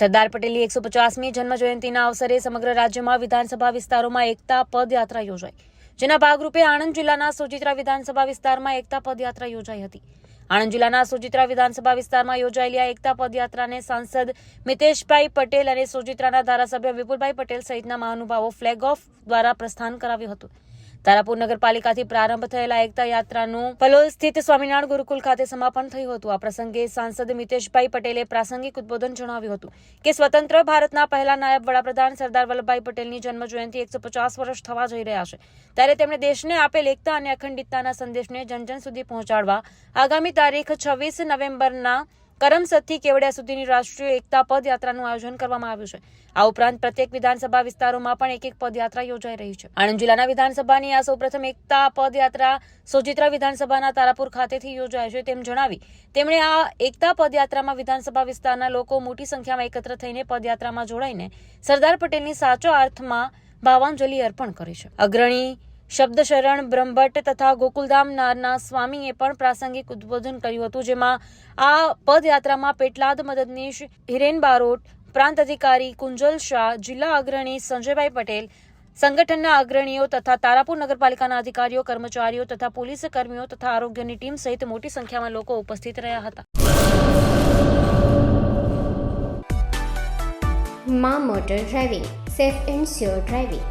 સરદાર પટેલની એકસો પચાસમી જન્મ જયંતિના અવસરે સમગ્ર રાજ્યમાં વિધાનસભા વિસ્તારોમાં એકતા પદયાત્રા યોજાઈ, જેના ભાગરૂપે આણંદ જિલ્લાના સોજિત્રા વિધાનસભા વિસ્તારમાં એકતા પદયાત્રા યોજાઈ હતી. આણંદ જિલ્લાના સુજિત્રા વિધાનસભા વિસ્તારમાં યોજાયેલી આ એકતા પદયાત્રાને સાંસદ મિતેશભાઈ પટેલ અને સુજિત્રાના ધારાસભ્ય વિપુલભાઈ પટેલ સહિતના મહાનુભાવો ફ્લેગ ઓફ દ્વારા પ્રસ્થાન કરાવ્યું હતું. તારાપુર નગરપાલિકાથી પ્રારંભ થયેલા એકતા યાત્રાનું પલોલ સ્થિત સ્વામિનારાયણ ગુરુકુલ ખાતે સમાપન થયું હતું. આ પ્રસંગે સાંસદ મિતેશભાઈ પટેલે પ્રાસંગિક ઉદબોધન જણાવ્યું હતું કે સ્વતંત્ર ભારતના પહેલા નાયબ વડાપ્રધાન સરદાર વલ્લભભાઈ પટેલની જન્મ જયંતિ એકસો પચાસ વર્ષ થવા જઈ રહ્યા છે. ત્યારે તેમણે દેશને આપેલ એકતા અને અખંડિતતાના સંદેશને જન જન સુધી પહોંચાડવા આગામી તારીખ છવ્વીસ નવેમ્બરના કરમસદથી કેવડિયા સુધીની રાષ્ટ્રીય એકતા પદયાત્રાનું આયોજન કરવામાં આવ્યું છે. આ ઉપરાંત પ્રત્યેક વિધાનસભા વિસ્તારોમાં પણ એક એક પદયાત્રા યોજાઈ રહી છે. આણંદ જિલ્લાના વિધાનસભાની આ સૌપ્રથમ એકતા પદયાત્રા સોજિત્રા વિધાનસભાના તારાપુર ખાતેથી યોજાય છે તેમ જણાવી તેમણે આ એકતા પદયાત્રામાં વિધાનસભા વિસ્તારના લોકો મોટી સંખ્યામાં એકત્ર થઈને પદયાત્રામાં જોડાઈને સરદાર પટેલની સાચો અર્થમાં ભાવાંજલિ અર્પણ કરી છે. અગ્રણી શબ્દશરણ, બ્રહ્મભટ્ટ તથા ગોકુલધામ નારના સ્વામીએ પણ પ્રાસંગિક ઉદ્બોધન કર્યું હતું, જેમાં આ પદયાત્રામાં પેટલાદ, મદદનીશ, હિરેન બારોટ, પ્રાંત અધિકારી કુંજલ શાહ, જિલ્લા અગ્રણી સંજયભાઈ પટેલ, સંગઠનના અગ્રણીઓ તથા તારાપુર નગરપાલિકાના અધિકારીઓ, કર્મચારીઓ તથા પોલીસ કર્મીઓ તથા આરોગ્યની ટીમ સહિત મોટી સંખ્યામાં લોકો ઉપસ્થિત રહ્યા હતા. Maa motor driving, safe and sure driving.